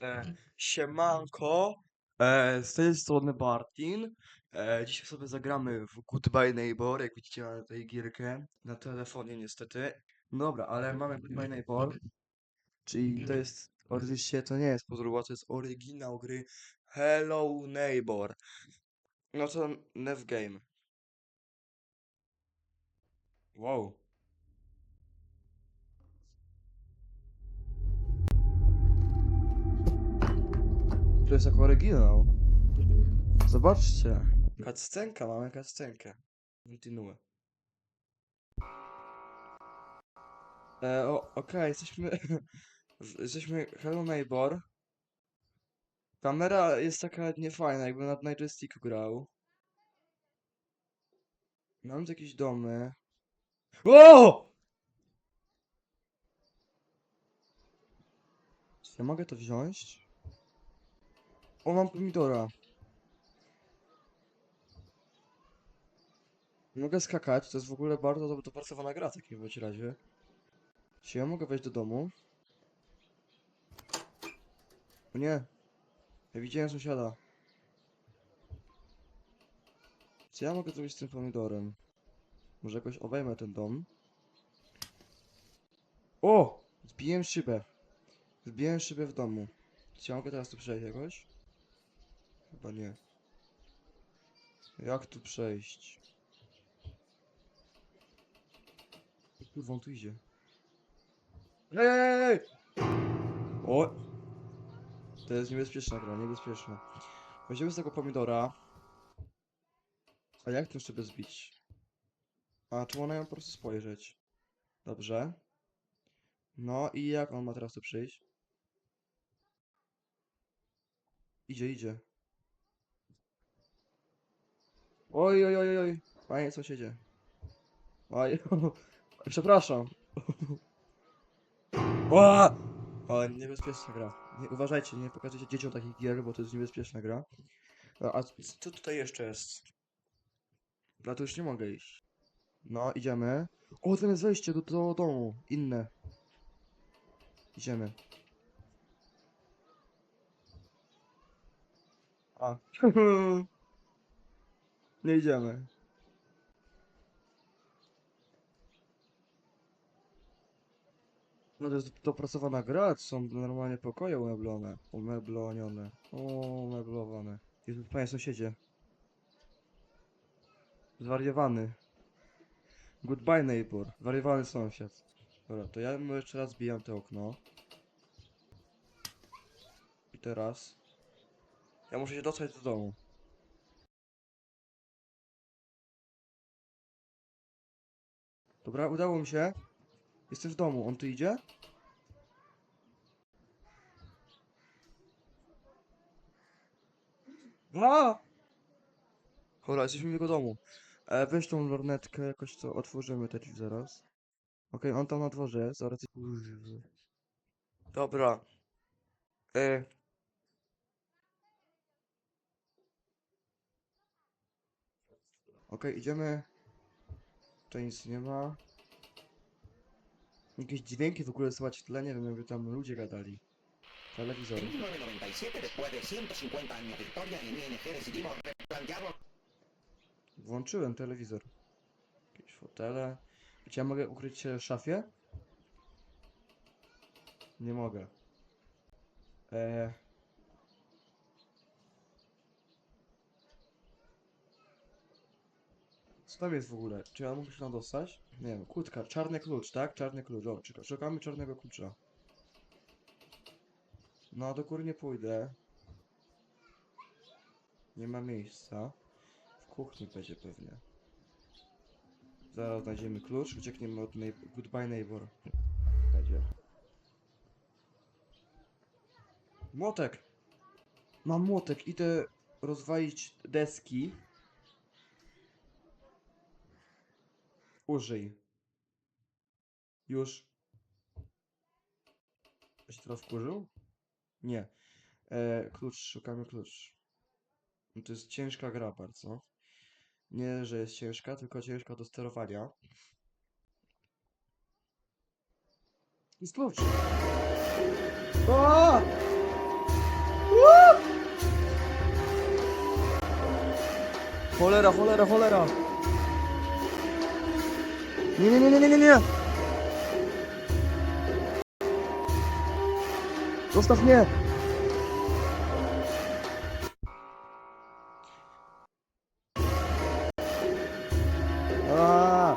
E, siemanko, e, z tej strony Bartin. E, dzisiaj sobie zagramy w Goodbye Neighbor, jak widzicie mamy tutaj gierkę na telefonie niestety. No Dobra, ale mamy Goodbye Neighbor, czyli to jest, oczywiście to nie jest podróba, to jest oryginał gry Hello Neighbor. No to Nev Game. Wow. To jest jako oryginał. Zobaczcie. Kaccenka, mamy kaccenkę. Continue. E, o, okej, jesteśmy... w- jesteśmy Hello Neighbor. Kamera jest taka niefajna, jakby na na joysticku grał. Mam tu jakieś domy. O! Czy ja mogę to wziąć? O, mam pomidora. Mogę skakać, to jest w ogóle bardzo dopracowana gra w takim razie. Czy ja mogę wejść do domu? O nie. Ja widziałem sąsiada. Co ja mogę zrobić z tym pomidorem? Może jakoś obejmę ten dom? O! Zbiłem szybę. Zbiłem szybę w domu. Czy ja mogę teraz tu przejść jakoś? Chyba nie. Jak tu przejść? Kurwa, on tu idzie. Ej! O! To jest niebezpieczna gra, niebezpieczna. Weźmiemy z tego pomidora. A jak tę szybę zbić? A, czy ona ją po prostu spojrzeć? Dobrze. No i jak on ma teraz tu przyjść? Idzie, idzie. Oj, oj, oj, oj, panie sąsiedzie. Oj, przepraszam. Ła! O, niebezpieczna gra. Nie, uważajcie, nie pokażecie dzieciom takich gier, bo to jest niebezpieczna gra. No, a co tutaj jeszcze jest? Ja tu już nie mogę iść. No, idziemy. O, tam jest wejście do, do domu. Inne. Idziemy. A. nie idziemy. No to jest dopracowana gra, są normalnie pokoje umeblone. Umeblonione. Umeblowane. Jezu, panie sąsiedzie. Zwariowany. Goodbye neighbor. Zwariowany sąsiad. Dobra, to ja mu jeszcze raz bijam to okno. I teraz... Ja muszę się dostać do domu. Dobra, udało mi się. Jestem w domu. On tu idzie? A! Dobra, jesteśmy w jego domu. E, weź tą lornetkę, jakoś to otworzymy te drzwi zaraz. Okej, on tam na dworze jest, zaraz... Dobra. E... Okej, idziemy. Tutaj nic nie ma. Jakieś dźwięki w ogóle słychać w tle, nie wiem, jakby tam ludzie gadali. Telewizor. En 1997, después de 150 años de historia, en ING decidimos replantearlo. Włączyłem telewizor. Jakieś fotele. Czy ja mogę ukryć się w szafie? Nie mogę. Eee. Co tam jest w ogóle? Czy ja mogę się tam dostać? Nie wiem, kłódka, czarny klucz, tak? Czarny klucz, o, czeka- szukamy czarnego klucza. No, do góry nie pójdę. Nie ma miejsca. W kuchni będzie pewnie. Zaraz znajdziemy klucz, uciekniemy od neigh Goodbye Neighbor. Będzie. Młotek! Mam młotek, idę rozwalić deski. Użyj. Już. Ktoś to wkurzył? Nie. E, klucz, szukamy klucz. No to jest ciężka gra bardzo. Nie, że jest ciężka, tylko ciężka do sterowania. Jest klucz. O! Cholera, cholera, cholera! Nie, nie, nie, nie, nie, nie, nie! Zostaw mnie! Aaa!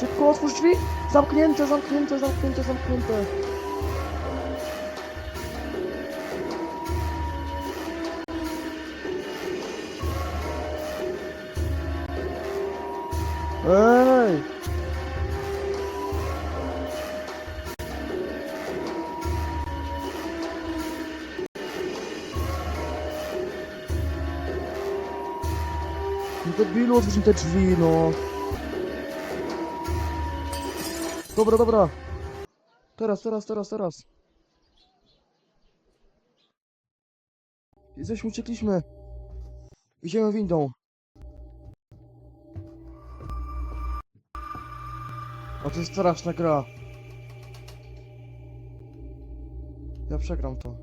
Szybko otwórz drzwi! Zamknięte, zamknięte, zamknięte, zamknięte! Debilu, otwórz mi te drzwi, no. Dobra, dobra. Teraz, teraz, teraz, teraz. Jesteśmy, uciekliśmy. Idziemy windą. O, to jest straszna gra. Ja przegram to.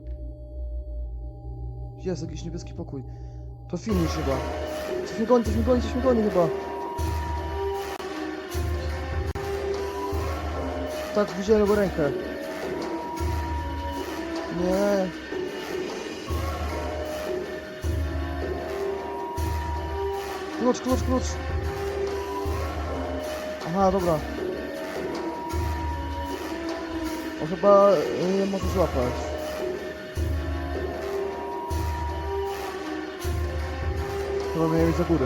Jest jakiś niebieski pokój. To finish chyba. Mnie goni, mnie goni, mnie goni chyba. Tak, widziałem jego rękę. Nie. Klucz, klucz, klucz. Aha, dobra. On chyba y, nie może złapać. Chyba mnie iść do góry.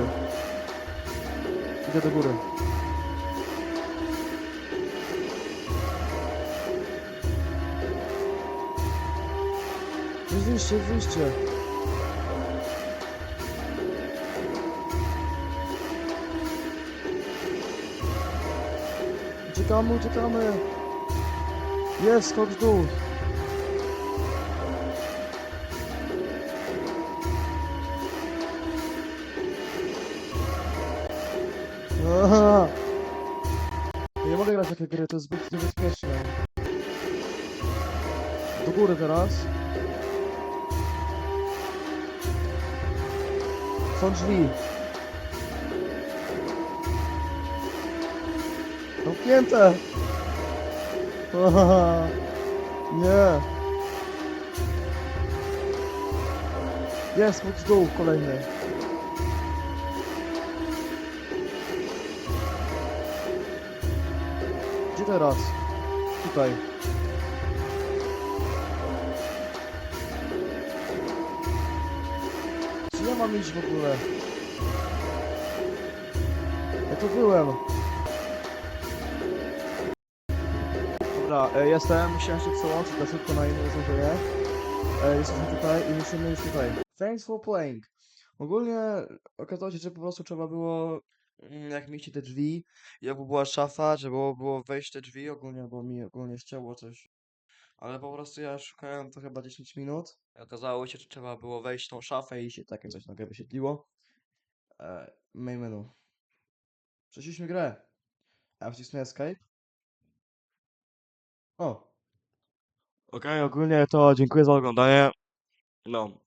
Idę do góry. Wyjście, wyjście. Uciekamy, uciekamy. Jest, w dół. Nie mogę grać takie gry, to jest zbyt niebezpieczne. Do góry teraz. Są drzwi. Zamknięte. Nie. Jest, chodź z dół kolejny. Teraz? Tutaj. Czy ja mam iść w ogóle? Ja tu byłem. Dobra, e, jestem, musiałem się przełączyć na szybko na inne urządzenie. E, jesteśmy tutaj i musimy iść tutaj. Thanks for playing. Ogólnie okazało się, że po prostu trzeba było, jak mieści te drzwi, jakby była szafa, żeby było, było wejść te drzwi, ogólnie, bo mi ogólnie chciało coś. Ale po prostu ja szukałem to chyba 10 minut. Okazało się, że trzeba było wejść tą szafę i się takie coś nagle wyświetliło. E, main menu. Przeszliśmy grę. A wcisnę escape. O. Okej, ogólnie to dziękuję za oglądanie. No.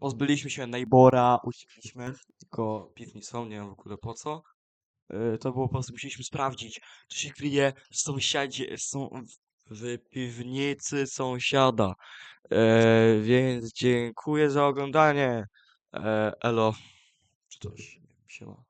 Pozbyliśmy się Neybora, uciekliśmy, tylko piwnicą, nie wiem w ogóle po co. Yy, to było po prostu, musieliśmy sprawdzić, czy się kryje sąsiadzie, są w, piwnicy sąsiada. E, więc dziękuję za oglądanie. E, elo. Czy coś, siema.